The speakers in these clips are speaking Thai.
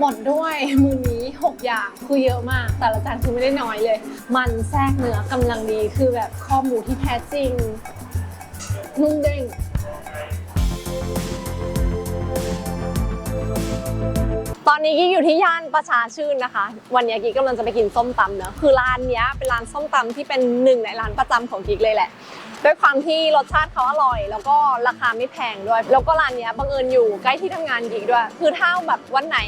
หมดด้วยมือนี้ 6 อย่างคือเยอะมาก แต่ละจานคือไม่ได้น้อยเลย มันแทรกเนื้อกำลังดีคือแบบข้อมูที่แท้จริงนุ่มเด้ง ตอนนี้กิ๊กอยู่ที่ย่านประชาชื่นนะคะ วันนี้กิ๊กกำลังจะไปกินส้มตำเนอะคือร้านนี้เป็นร้านส้มตำที่เป็นหนึ่งในร้านประจำของกิ๊กเลยแหละ ด้วยความที่รสชาติเขาอร่อย แล้วก็ราคาไม่แพงด้วย แล้วก็ร้านนี้บังเอิญอยู่ใกล้ที่ทำงานกิ๊กด้วย คือถ้าแบบวันไหน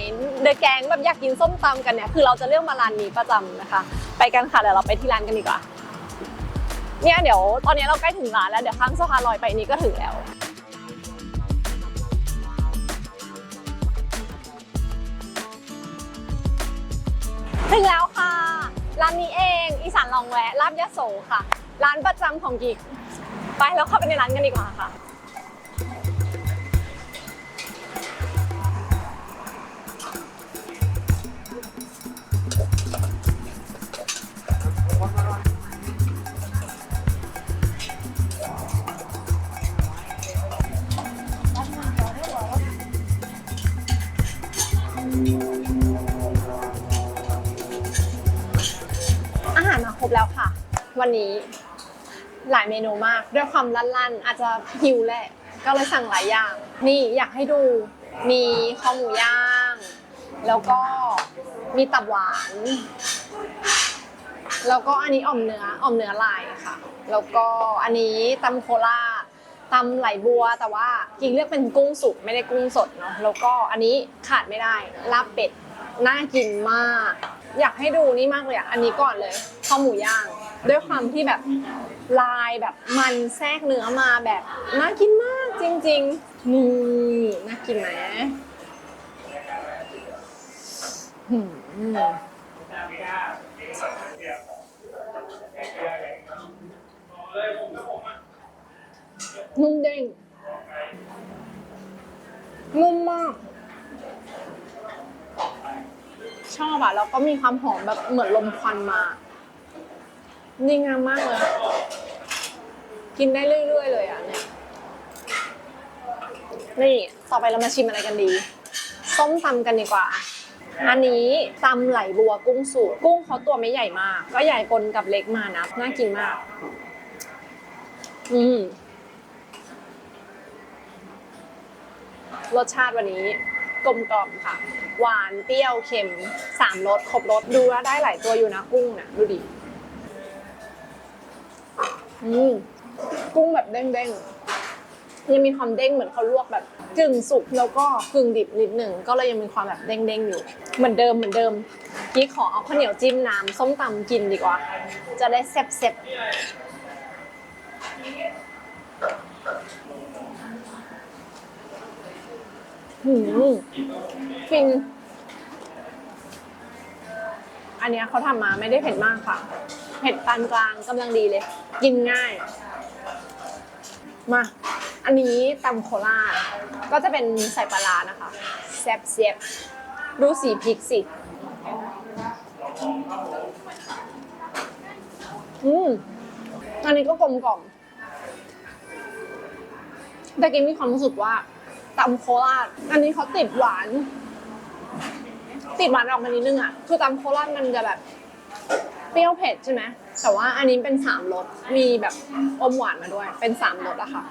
เดอะแกงแบบอยากกินส้มตำกันเนี่ยคือเราจะเลือกมาร้านนี้ประจำนะคะ ไปกันค่ะเดี๋ยวเราไปที่ร้านกันดีกว่าเนี่ยเดี๋ยวตอนนี้เราใกล้ถึงร้านแล้วเดี๋ยวข้ามสะพานลอยไปนี้ก็ถึงแล้ว ถึงแล้วค่ะ ร้านนี้เองอีสานลองแวะลาบยะโสค่ะ ร้านประจำของกิก ไปแล้วเข้าไปในร้านกันดีกว่าค่ะอา วันนี้ หลายเมนูมาก ด้วยความลั่นๆ อาจจะหิวแหละ ก็เลยสั่งหลายอย่าง นี่อยากให้ดู มีข้าวหมูย่าง แล้วก็มีตับหวาน แล้วก็อันนี้อ่อมเนื้ออ่อมเนื้อลายค่ะ แล้วก็อันนี้ตำโคราชตำไหลบัวแต่ว่ากิงเลือกเป็นกุ้งสุกไม่ได้กุ้งสดเนาะแล้วก็อันนี้ขาดไม่ได้ลาบเป็ดน่ากินมาก อยากให้ดูนี่มากเลยอะอันนี้ก่อนเลยข้าวหมูย่าง ด้วยความที่แบบลายแบบมันแทรกเนื้อมาแบบน่ากินมากจริงๆนี่น่ากินไหมหืมนุ่มเด้งนุ่มมาก ชอบอะแล้วก็มีความหอมแบบเหมือนลมควันมา ดีงามมากเลย กินได้เรื่อยๆเลยอะเนี่ย นี่ ต่อไปเรามาชิมอะไรกันดี ส้มตำกันดีกว่า อันนี้ตำไหลบัวกุ้งสุกกุ้งเขาตัวไม่ใหญ่มาก ก็ใหญ่ปนกับเล็กมานะ น่ากินมาก อืมรสชาติวันนี้กลมกล่อมค่ะ หวานเปรี้ยวเค็มสามรสครบรสดูแล้วได้หลายตัวอยู่นะกุ้งนี่ยดูดิ อืมกุ้งแบบเด้งๆยังมีความเด้งเหมือนเขาลวกแบบกึ่งสุกแล้วก็กึ่งดิบนิดหนึ่งก็เลยยังมีความแบบเด้งๆอยู่ เหมือนเดิมเหมือนเดิมกี้ขอเอาข้าวเหนียวจิ้มน้ำส้มตำกินดีกว่า จะได้แซ่บๆหืมฟินอันเนี้ยเขาทำมาไม่ได้เผ็ดมากค่ะ เผ็ดปานกลางกำลังดีเลย กินง่าย มา อันนี้ตำโคราก็จะเป็นใส่ปลาร้านะคะแซ่บเซียบดูสีพริกสิ อืม อันนี้ก็กลมกล่อมแต่กินมีความรู้สึกว่าตำโคราช อันนี้เขาติดหวาน ติดหวานออกมานิดนึงอะ คือตำโคราชมันจะแบบ เปรี้ยวเผ็ดใช่ไหมแต่ว่าอันนี้เป็นสามรสมีแบบอมหวานมาด้วย เป็นสามรสอะค่ะ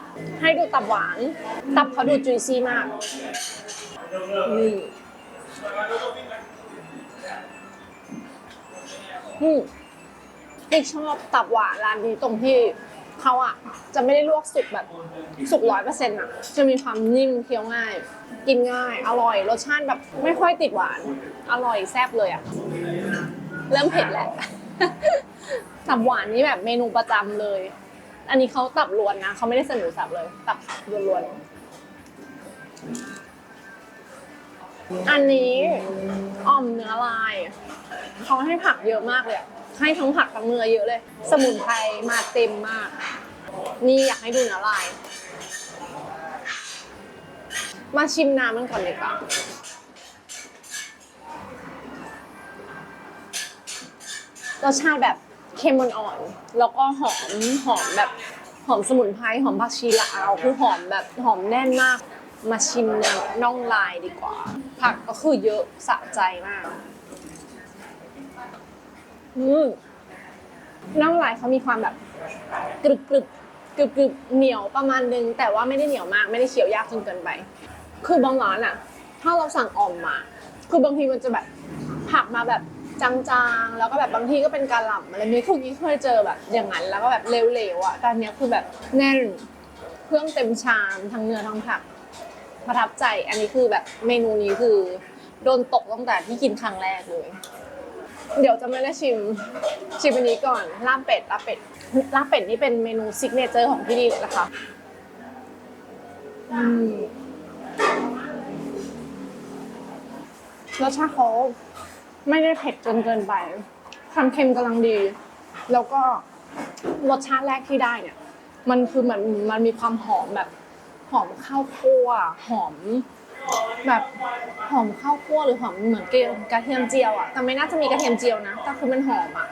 ให้ดูตับหวาน ตับเขาดูจุยซี่มากนี่อืมอีกชอบตับหวานร้านนี้ตรงที่เขาอะจะไม่ได้ลวกสุกแบบสุกร้อยเปอร์เซ็นต์อะจะมีความนิ่มเคี้ยวง่าย กินง่าย อร่อย รสชาติแบบไม่ค่อยติดหวาน อร่อยแซ่บเลยอะเริ่มเผ็ดแล้ว ตับหวานนี่แบบเมนูประจำเลย อันนี้เขาตับล้วนนะเขาไม่ได้ใส่หมูสับเลย ตับล้วนๆอันนี้อ่อมเนื้อลายเขาให้ผักเยอะมากเลยอะให้ทั้งผักทั้งเนื้อเยอะเลย สมุนไพรมาเต็มมาก นี่อยากให้ดูเนื้อลาย มาชิมน้ำมันก่อนดีกว่ารสชาติแบบ เค็มอ่อนๆแล้วก็หอมหอมแบบหอมสมุนไพรหอมผักชีลาวคือหอมแบบหอมแน่นมาก มาชิมนื้อน่องลายดีกว่า ผักก็คือเยอะสะใจมากอืมน่องลายเขามีความแบบกรึบกรึบกรึบกรึบเหนียวประมาณนึง แต่ว่าไม่ได้เหนียวมากไม่ได้เคี้ยวยากจนเกินไป คือบางร้านอะถ้าเราสั่งอ่อมมา คือบางทีมันจะแบบผักมาแบบ จางๆ แล้วก็แบบบางทีก็เป็นกาหล่ำอะไรนี้คือกี้เคยเจอแบบอย่างนั้น แล้วก็แบบเหลวๆอะแต่อันเนี้ยคือแบบแน่นเครื่องเต็มชามทั้งเนื้อทั้งผักประทับใจ อันนี้คือแบบเมนูนี้คือ โดนตกตั้งแต่ที่กินครั้งแรกเลย เดี๋ยวจะไม่ได้ชิมชิมอันนี้ก่อนลาบเป็ดลาบเป็ดลาบเป็ดนี่เป็นเมนูซิกเนเจอร์ของที่นี่เลยนะคะอืมรสชาติเขา ไม่ได้เผ็ดจนเกินไปความเค็มกำลังดี แล้วก็รสชาติแรกที่ได้เนี่ย มันคือเหมือนมันมีความหอมแบบ หอมข้าวคั่วหอม แบบหอมข้าวคั่วหรือหอมเหมือนกระเทียมเจียวอะแต่ไม่น่าจะมีกระเทียมเจียวนะแต่คือมันหอมอะ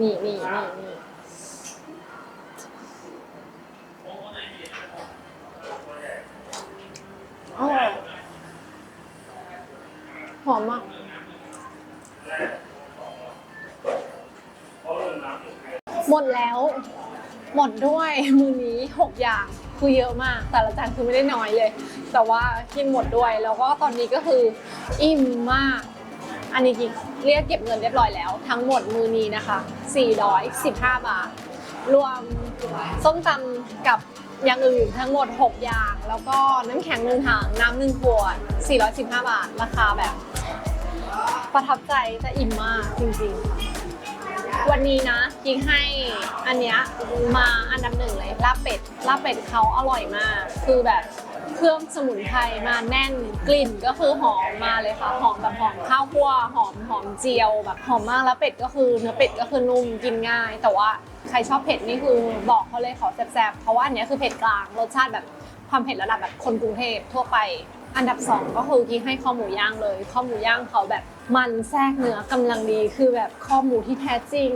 นี่นี่นี่นี่อร่อยหอมมา หมดแล้ว หมดด้วยมือนี้ 6 อย่างคือเยอะมาก แต่ละจานคือไม่ได้น้อยเลย แต่ว่ากินหมดด้วยแล้วก็ตอนนี้ก็คืออิ่มมาก อันนี้กิ๊กเรียกเก็บเงินเรียบร้อยแล้ว ทั้งหมดมือนี้นะคะ415 บาท รวมส้มตำกับอย่างอื่นทั้งหมด 6 อย่าง แล้วก็น้ำแข็งหนึ่งถังน้ำหนึ่งขวด 415 บาท ราคาแบบ ประทับใจแต่อิ่มมากจริงๆ วันนี้นะกิ๊กให้อันเนี้ยมาอันดับหนึ่งเลยลาบเป็ดลาบเป็ดเขาอร่อยมาก คือแบบเครื่องสมุนไพรมาแน่นกลิ่นก็คือหอมมาเลยค่ะหอมแบบหอมข้าวคั่วหอมหอมเจียวแบบหอมมากแล้วเป็ดก็คือเนื้อเป็ดก็คือนุ่มกินง่าย แต่ว่าใครชอบเผ็ดนี่คือบอกเขาเลยขอแซ่บๆเพราะว่าอันเนี้ยคือเผ็ดกลางรสชาติแบบความเผ็ดระดับแบบคนกรุงเทพทั่วไป อันดับสองก็คือกิ๊กให้ข้อหมูย่างเลยข้อหมูย่างเขาแบบ มันแทรกเนื้อกำลังดีคือแบบข้อหมูที่แท้จริง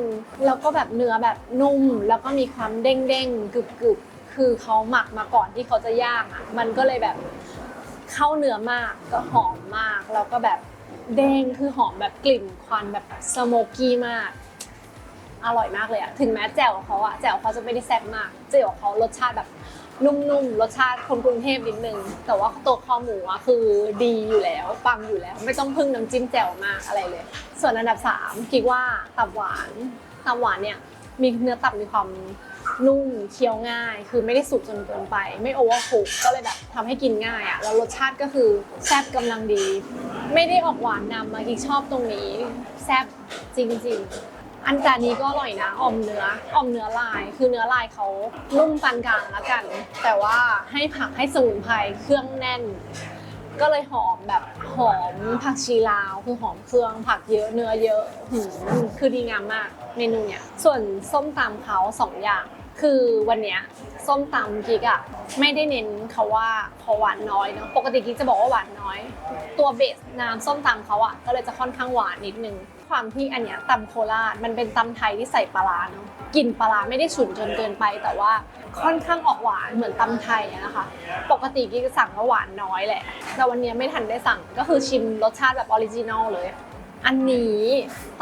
แล้วก็แบบเนื้อแบบนุ่ม แล้วก็มีความเด้งเด้งกึบกึบคือเขาหมักมาก่อนที่เขาจะย่างอะมันก็เลยแบบเข้าเนื้อมากก็หอมมาก แล้วก็แบบเด้งคือหอมแบบกลิ่นควันแบบสโมกี้มากอร่อยมากเลยอะถึงแม้แจ่วเขาอะแจ่วเขาจะไม่ได้แซ่บมากแจ่วเขารสชาติแบบ นุ่มๆ รสชาติคนกรุงเทพนิดนึง แต่ว่าตัวคอหมูอะคือดีอยู่แล้ว ปังอยู่แล้ว ไม่ต้องพึ่งน้ำจิ้มแจ่วมากอะไรเลย ส่วนอันดับ3คิดว่าตับหวาน ตับหวานเนี่ยมีเนื้อตับมีความนุ่มเคี้ยวง่าย คือไม่ได้สุกจนเกินไป ไม่โอเวอร์คุกก็เลยแบบทำให้กินง่ายอะแล้วรสชาติก็คือแซ่บกำลังดี ไม่ได้ออกหวานนำมากิกชอบตรงนี้ แซ่บจริง ๆ อันจานนี้ก็อร่อยนะอ่อมเนื้ออ่อมเนื้อลาย คือเนื้อลายเขานุ่มปานกลางแล้วกัน แต่ว่าให้ผักให้สมุนไพรเครื่องแน่น ก็เลยหอมแบบหอมผักชีลาวคือหอมเครื่องผักเยอะเนื้อเยอะหืมคือดีงามมากเมนูเนี่ยส่วนส้มตำเขาสองอย่าง คือวันเนี้ยส้มตำกิ๊กอะไม่ได้เน้นเขาว่าเขาหวานน้อยเนาะปกติกิ๊กจะบอกว่าหวานน้อย ตัวเบสน้ำส้มตำเขาอะก็เลยจะค่อนข้างหวานนิดนึง ความที่อันเนี้ยตำโคราชมันเป็นตำไทยที่ใส่ปลาร้าเนาะกลิ่นปลาร้าไม่ได้ฉุนจนเกินไป แต่ว่าค่อนข้างออกหวานเหมือนตำไทยอะนะคะ ปกติกิ๊กจะสั่งว่าหวานน้อยแหละ แต่วันเนี้ยไม่ทันได้สั่งก็คือชิมรสชาติแบบออริจินอลเลย อันนี้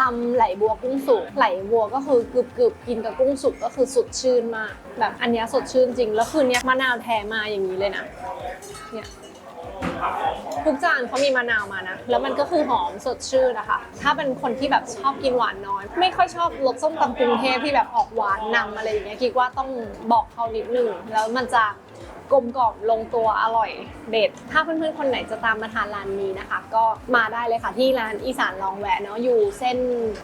ตำไหลบัวกุ้งสุกไหลบัวก็คือกรึบกรึบกินกับกุ้งสุกก็คือสดชื่นมาก แบบอันนี้สดชื่นจริง แล้วคืนนี้ยมะนาวแท้มาอย่างนี้เลยนะเนี่ยทุกจานเขามีมะนาวมานะ แล้วมันก็คือหอมสดชื่นนะคะ ถ้าเป็นคนที่แบบชอบกินหวานน้อย ไม่ค่อยชอบรสส้มตำกรุงเทพที่แบบออกหวานนำอะไรอย่างเงี้ยคิดว่าต้องบอกเขานิดนึงแล้วมันจะกลมกล่อมลงตัวอร่อยเด็ด ถ้าเพื่อนๆคนไหนจะตามมาทานร้านนี้นะคะ ก็มาได้เลยค่ะที่ร้านอีสานลองแวะเนาะอยู่เส้น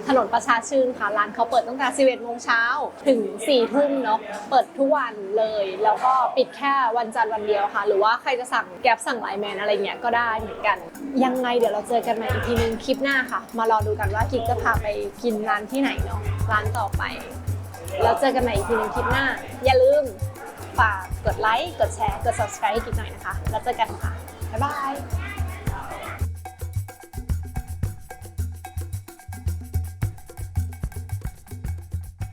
ถนนประชาชื่นค่ะร้านเขาเปิดตั้งแต่ 11โมงเช้าถึง 4 ทุ่มเนาะเปิดทุกวันเลย แล้วก็ปิดแค่วันจันทร์วันเดียวค่ะ หรือว่าใครจะสั่งแก๊บสั่งไลน์แมนอะไรเงี้ยก็ได้เหมือนกัน ยังไงเดี๋ยวเราเจอกันใหม่อีกทีนึงคลิปหน้าค่ะ มารอดูกันว่ากิ๊กจะพาไปกินร้านที่ไหนเนาะร้านต่อไปแล้วเจอกันใหม่อีกทีหนึงคลิปหน้า อย่าลืม ฝากกดไลค์ กดแชร์ กด subscribe ให้กิ๊กหน่อยนะคะ แล้วเจอกันค่ะ บ๊ายบาย